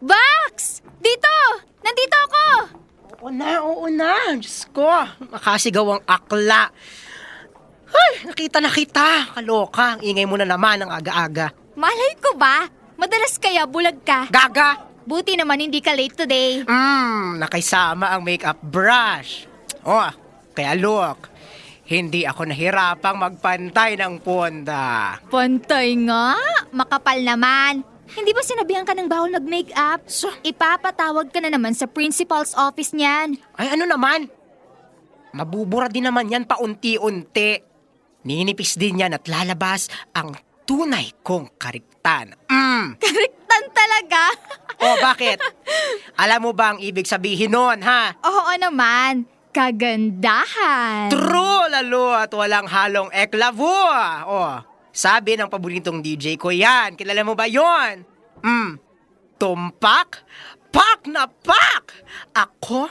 Vax! Dito! Nandito ako! Oo na, oo na. Diyos ko, makasigaw ang akla. Ay, nakita na kita. Kaloka, ang ingay mo na naman ang aga-aga. Malay ko ba? Madalas kaya bulag ka. Gaga! Buti naman hindi ka late today. Mmm, nakaisama ang makeup brush. Oh, kaya look, hindi ako nahirapang magpantay ng ponda. Pantay nga! Makapal naman. Hindi ba sinabihan ka ng bawal mag-makeup? So- Ipapatawag ka na naman sa principal's office niyan. Ay, ano naman? Mabubura din naman yan paunti-unti. Ninipis din yan at lalabas ang tunay kong kariktan. Mm. Kariktan talaga! Oh, bakit? Alam mo ba ang ibig sabihin nun, ha? Oo naman. Kagandahan. True, lalo at walang halong eklavo. Oh, sabi ng paboritong DJ ko yan. Kilala mo ba yon? Hmm, tumpak, pak na pak! Ako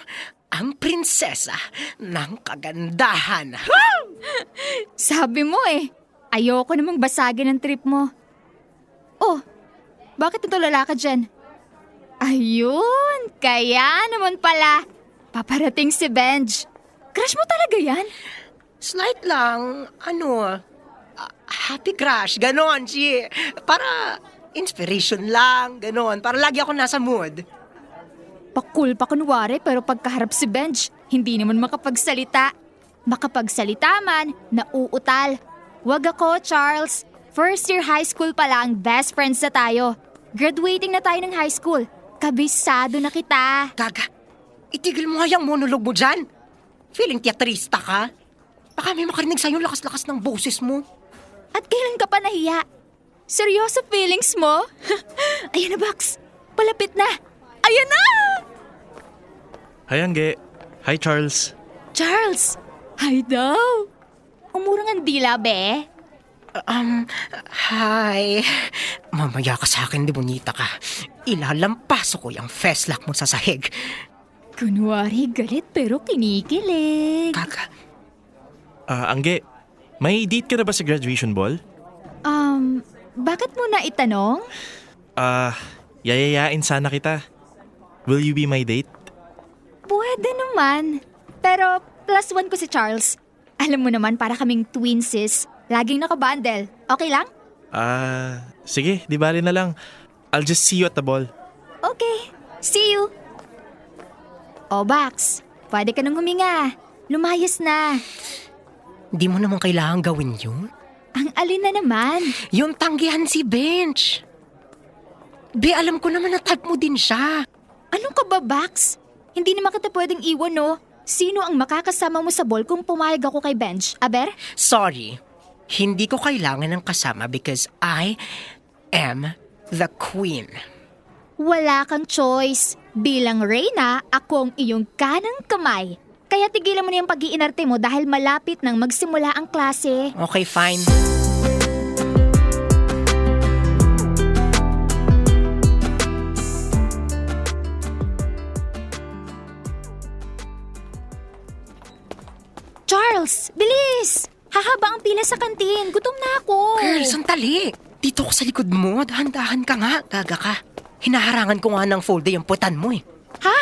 ang prinsesa ng kagandahan. Sabi mo eh. Ayoko namang basagin ang trip mo. Oh, bakit natulala ka dyan? Ayun, kaya naman pala. Paparating si Benj. Crush mo talaga yan? Slight lang, ano, happy crush, ganon, si, para inspiration lang, ganon, para lagi ako nasa mood. Pakul pa kunwari pero pagkaharap si Benj, hindi naman makapagsalita. Makapagsalita man, nauutal. Wag ako, Charles. First year high school pa lang, best friends na tayo. Graduating na tayo ng high school. Kabisado na kita. Gaga, itigil mo nga yung monolog mo dyan. Feeling teatrista ka? Baka may makarinig sa'yo lakas-lakas ng boses mo. At kailan ka pa nahiya? Seryoso feelings mo? Ayan na, Box. Palapit na. Ayan na! Hi, Angge. Hi, Charles. Charles! Hi daw! Umurang ang dila, be. Um, hi. Mamaya ka sa akin, di bonita ka. Ilalampaso ko yung feslak mo sa sahig. Kunwari galit pero kinikilig. Gaga, Ah, Angge, may date ka na ba sa graduation ball? Um, bakit mo na itanong? Ah, yayayain sana kita. Will you be my date? Pwede naman. Pero plus one ko si Charles. Alam mo naman para kaming twin sis. Laging nakabundle. Okay lang? Ah, sige, di bali na lang. I'll just see you at the ball. Okay. See you. O, Bax. Pwede ka nang huminga. Lumayas na. Di mo naman kailangan gawin yun. Ang alin na naman. Yung tanggihan si Bench. Be, alam ko naman na type mo din siya. Anong ka ba, Bax? Hindi naman kita pwedeng iwan, no? Sino ang makakasama mo sa ball kung pumayag ako kay Bench? Aber? Sorry, hindi ko kailangan ng kasama because I am the queen. Wala kang choice. Bilang Reyna, ako ang iyong kanang kamay. Kaya tigilan mo na yung pag-iinarte mo dahil malapit nang magsimula ang klase. Okay, fine. Charles, bilis! Hahaba ang pila sa kantin. Gutom na ako. Girl, sandali. Dito ko sa likod mo. Dahan-dahan ka nga. Gaga ka. Hinaharangan ko nga ng full day yung putan mo eh. Ha?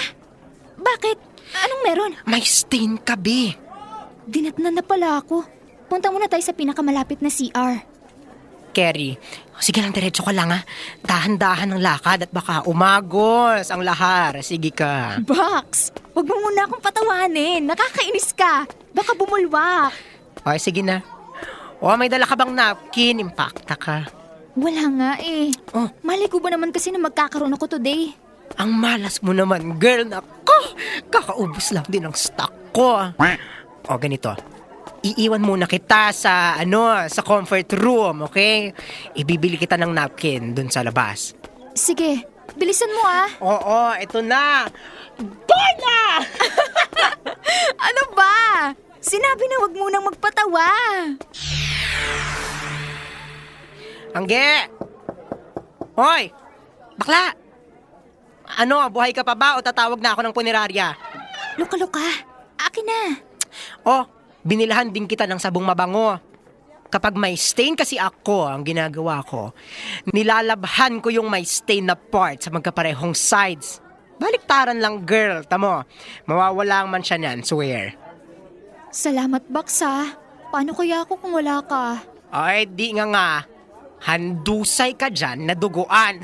Bakit? Anong meron? May stain ka, be. Dinatnan na pala ako. Punta muna tayo sa pinakamalapit na CR. Kerry, sige lang, diretso ka lang ha. Dahan-dahan ng lakad at baka umagos ang lahar. Sige ka. Box! Huwag mo muna akong patawanin. Nakakainis ka. Baka bumulwak. Okay, sige na. O, may dala ka bang napkin? Impacta ka. Wala nga eh. Oh. Malay ko ba naman kasi na magkakaroon ako today? Ang malas mo naman, girl. Nako, kakaubos lang din ang stock ko. O, ganito. Iiwan muna kita sa, ano, sa comfort room, okay? Ibibili kita ng napkin dun sa labas. Sige, bilisan mo ah. Oo, ito na. Bola! Ano ba? Sinabi na wag munang magpatawa. Angge! Hoy! Bakla! Ano, buhay ka pa ba o tatawag na ako ng punerarya? Luka-luka. Akin na. Oh, binilahan din kita ng sabong mabango. Kapag may stain kasi ako, ang ginagawa ko, nilalabhan ko yung may stain na part sa magkaparehong sides. Baliktaran lang, girl. Tamo, mawawala ang mansya niyan, swear. Salamat, Bax ha. Paano kaya ako kung wala ka? Ay, di nga nga. Handusay ka dyan na duguan.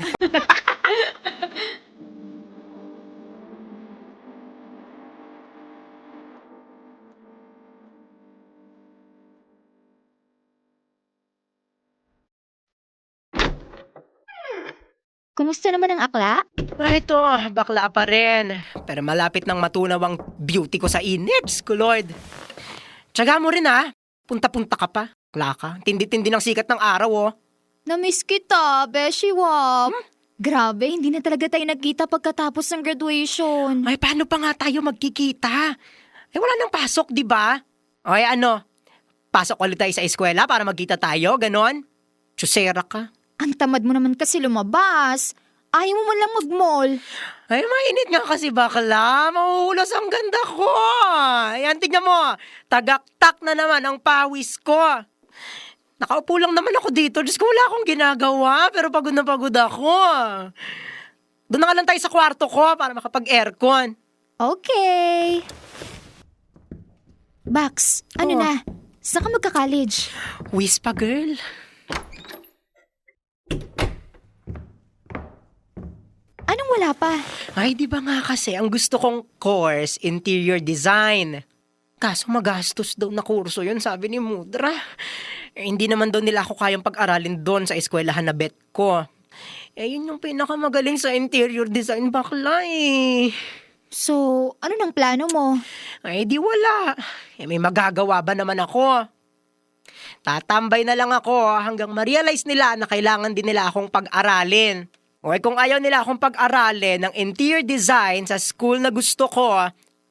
Kumusta naman ang akla? Ay, ito, bakla pa rin. Pero malapit nang matunaw ang beauty ko sa init, ko Lord. Tsaga mo rin ha. Punta-punta ka pa. Kla ka. Tindi-tindi ng sikat ng araw, oh. Namiss kita, Beshi Wap. Grabe, hindi na talaga tayo nagkita pagkatapos ng graduation. Ay, paano pa nga tayo magkikita? Eh, wala nang pasok, di ba? Ay, ano? Pasok ulit tayo sa eskwela para magkita tayo, ganon? Chusera ka. Ang tamad mo naman kasi lumabas. Ayaw mo man lang mag-mall. Ay, mainit nga kasi bakla. Mahuhulos ang ganda ko. Ayan, tignan mo. Tagaktak na naman ang pawis ko. Nakaupo lang naman ako dito. Diyos ko, wala akong ginagawa. Pero pagod na pagod ako. Doon na nga lang tayo sa kwarto ko para makapag-aircon. Okay. Bax, ano Oh. na? Saan ka magka-college? Wispa, girl. Anong wala pa? Ay, di ba nga kasi ang gusto kong course, interior design. Kaso magastos daw na kurso yun, sabi ni Mudra. Eh, hindi naman daw nila ako kayang pag-aralin doon sa eskwelahan na bet ko. Eh, yun yung pinakamagaling sa interior design bakla eh. So, ano nang plano mo? Ay, di wala. Eh, may magagawa ba naman ako? Tatambay na lang ako hanggang ma-realize nila na kailangan din nila akong pag-aralin. O eh, kung ayaw nila akong pag-aralin ng interior design sa school na gusto ko,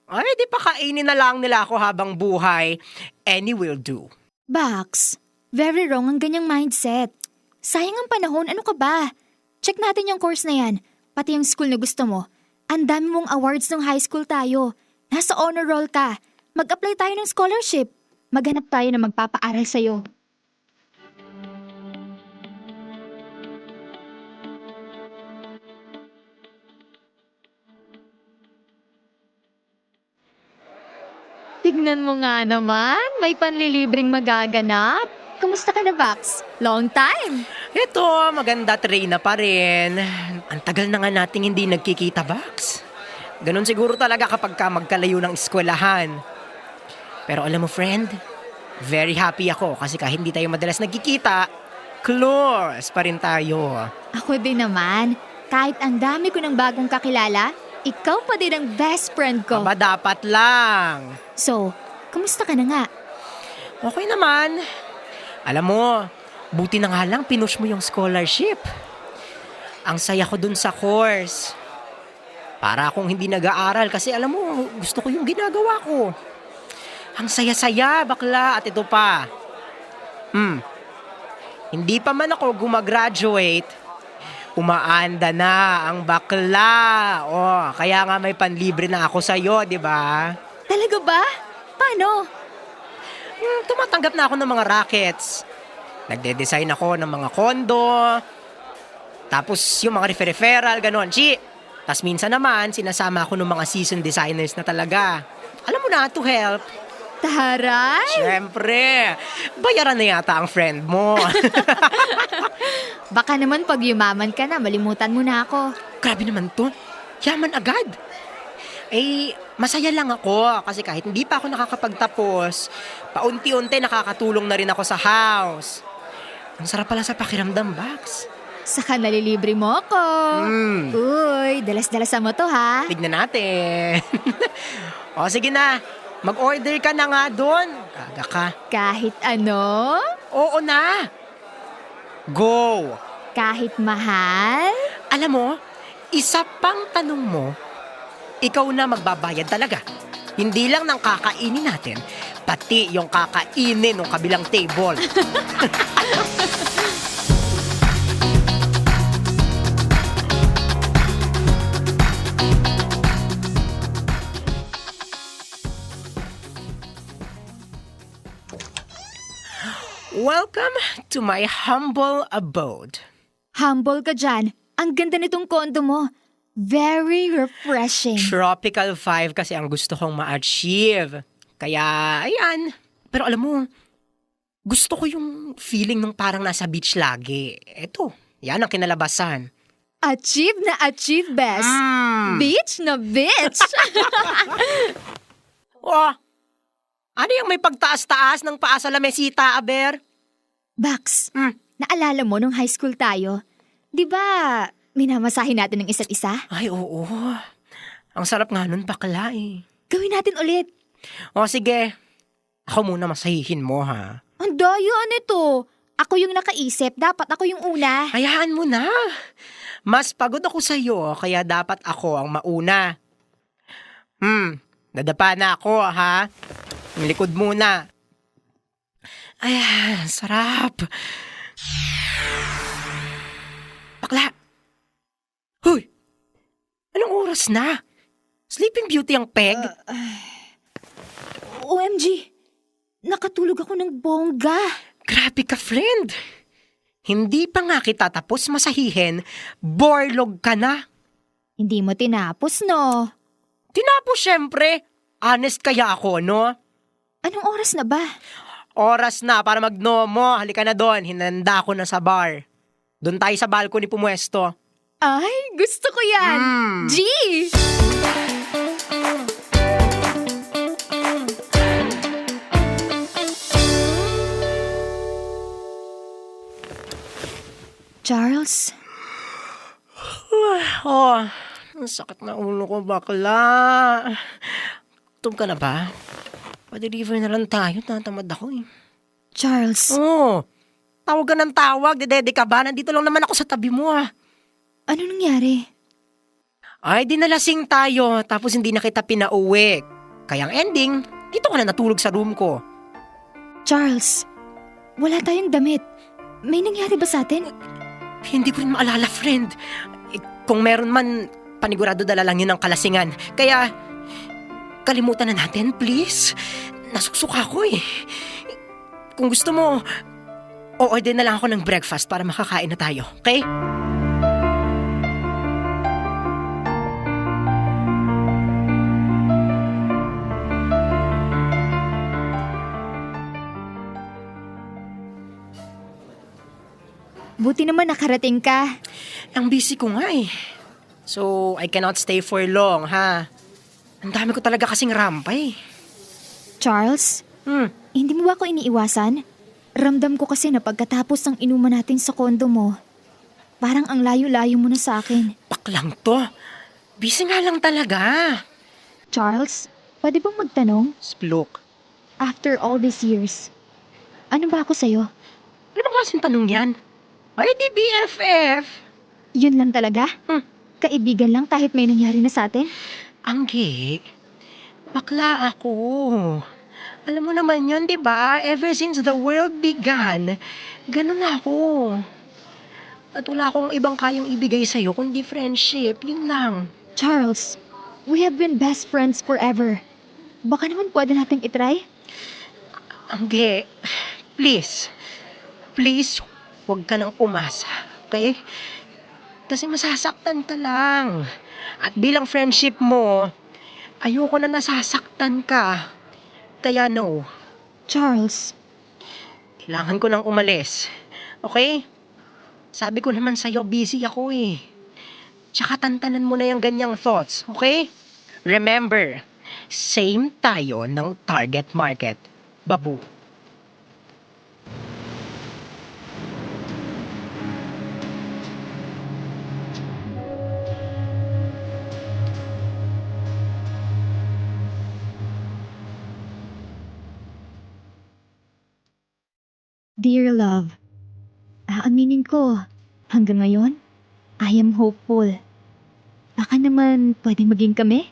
ay di pa kainin na lang nila ako habang buhay. Any will do. Bax, very wrong ang ganyang mindset. Sayang ang panahon, ano ka ba? Check natin yung course na yan, pati yung school na gusto mo. Ang dami mong awards ng high school tayo. Nasa honor roll ka. Mag-apply tayo ng scholarship. Maghanap tayo na magpapaaral sa'yo. Tignan mo nga naman, may panlilibreng magaganap. Kumusta ka na, Bax? Long time! Ito, maganda train na pa rin. Ang tagal na nga nating hindi nagkikita, Bax. Ganon siguro talaga kapag ka magkalayo ng eskwelahan. Pero alam mo, friend, very happy ako kasi kahit hindi tayo madalas nagkikita, close pa rin tayo. Ako din naman. Kahit ang dami ko ng bagong kakilala, ikaw pa din ang best friend ko. Aba, dapat lang. So, kumusta ka na nga? Okay naman. Alam mo, buti na nga lang pinush mo yung scholarship. Ang saya ko dun sa course. Para akong hindi nag-aaral kasi alam mo, gusto ko yung ginagawa ko. Ang saya-saya, bakla. At ito pa. Hmm. Hindi pa man ako gumagraduate, umaanda na ang bakla. Oh, kaya nga may panlibre na ako sa'yo, di ba? Talaga ba? Paano? Hmm, tumatanggap na ako ng mga rackets. Nagde-design ako ng mga kondo. Tapos yung mga refer-referral, ganon. Chi! Tapos minsan naman, sinasama ako ng mga season designers na talaga. Alam mo na, to help. Taray! Siyempre, bayaran na yata ang friend mo. Baka naman pag yumaman ka na, malimutan mo na ako. Grabe naman to. Yaman agad. Eh, masaya lang ako kasi kahit hindi pa ako nakakapagtapos, paunti-unti nakakatulong na rin ako sa house. Ang sarap pala sa pakiramdam, Bax. Saka nalilibre mo ako. Hmm. Uy, dalas-dalasan mo to ha. Tignan natin. o sige na, mag-order ka na nga doon. Kaga ka. Kahit ano, Oo na. Go. kahit mahal. Alam mo, isa pang tanong mo, ikaw na magbabayad talaga. Hindi lang ng kakainin natin, pati yung kakainin ng kabilang table. Welcome to my humble abode. Humble ka dyan. Ang ganda nitong kondo mo. Very refreshing. Tropical 5 kasi ang gusto kong ma-achieve. Kaya, ayan. Pero alam mo, gusto ko yung feeling nung parang nasa beach lagi. Eto, yan ang kinalabasan. Achieve na achieve, best. Mm. Beach na beach. Oh, ano yung may pagtaas-taas ng paa sa lamesita, Aber? Bax, Mm. naalala mo nung high school tayo? Di ba minamasahin natin ng isa't isa? Ay, oo. Ang sarap nga nun, bakla eh. Gawin natin ulit. O sige, ako muna masahihin mo ha. Ang daya nito. Ako yung nakaisip, dapat ako yung una. Hayaan mo na. Mas pagod ako sa'yo, kaya dapat ako ang mauna. Hmm, nadapa na ako ha. Ang likod muna. Ayan, sarap. Bakla. Hoy, anong oras na? Sleeping Beauty ang peg? OMG, nakatulog ako ng bongga. Grabe ka, friend. Hindi pa nga kita tapos masahihin, borlog ka na. Hindi mo tinapos, no? Tinapos syempre. Honest kaya ako, no? Anong oras na ba? Oras na para magnomo. Halika na doon. Hinanda ko na sa bar. Doon tayo sa balcony pumuesto. Ay, gusto ko yan. Mm. G! Charles, Oh, ang sakit na ulo ko, bakla. Tum ka na ba? Pa-deliver na lang tayo. Tatamad ako eh. Charles, Oh, tawag ka ng tawag. Dedede ka ba? Nandito lang naman ako sa tabi mo ah. ano nangyari? Ay, dinalasing tayo. Tapos hindi na kita pinauwi. Kaya ang ending, dito ka na natulog sa room ko. Charles, wala tayong damit. May nangyari ba sa atin? Hindi ko rin maalala, friend. Eh, kung meron man, panigurado dala lang yun ng kalasingan. Kaya, kalimutan na natin, please. Nasusuka ko eh. Kung gusto mo, o-order na lang ako ng breakfast para makakain na tayo, okay? Buti naman nakarating ka. Ang busy ko nga eh. So, I cannot stay for long, ha? Ang dami ko talaga kasing rampay. Charles, Hmm, hindi mo ba ako iniiwasan? Ramdam ko kasi na pagkatapos ng inuman natin sa kondo mo, parang ang layo-layo mo na sa akin. paklang to. Busy nga lang talaga. Charles, pwede bang magtanong? Splok. After all these years, ano ba ako sa'yo? Ano ba klaseng tanong yan? Ay, di BFF. Yun lang talaga? Hmm. Kaibigan lang kahit may nangyari na sa atin? Anggi, bakla ako. Alam mo naman yun, di ba? Ever since the world began, ganun ako. At wala akong ibang kayang ibigay sa'yo kundi friendship. Yun lang. Charles, we have been best friends forever. Baka naman pwede nating itry? Anggi, please. Please, huwag ka nang umasa. Okay? Kasi masasaktan ka lang. At bilang friendship mo, ayoko na nasasaktan ka. Kaya no. Charles, Kailangan ko nang umalis. Okay? Sabi ko naman sa'yo, busy ako eh. Tsaka tantanan mo na yung ganyang thoughts, okay? Remember, same tayo ng target market. Babu. Dear love, aaminin ko, hanggang ngayon, I am hopeful. Baka naman pwede maging kami?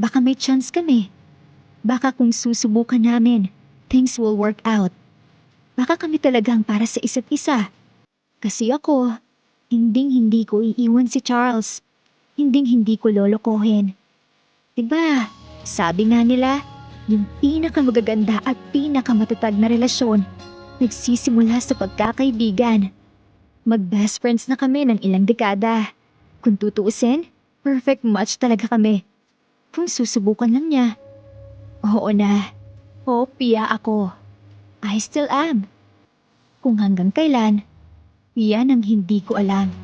Baka may chance kami. Baka kung susubukan namin, things will work out. Baka kami talagang para sa isa't isa. Kasi ako, hinding hindi ko iiwan si Charles. Hinding hindi ko lolokohin. Diba, sabi nga nila, yung pinakamagaganda at pinakamatatag na relasyon Nagsisimula sa pagkakaibigan. Mag-best friends na kami ng ilang dekada. Kung tutuusin, perfect match talaga kami. Kung susubukan lang niya. Oo na. Oo, Pia ako. I still am. Kung hanggang kailan, yan ang hindi ko alam.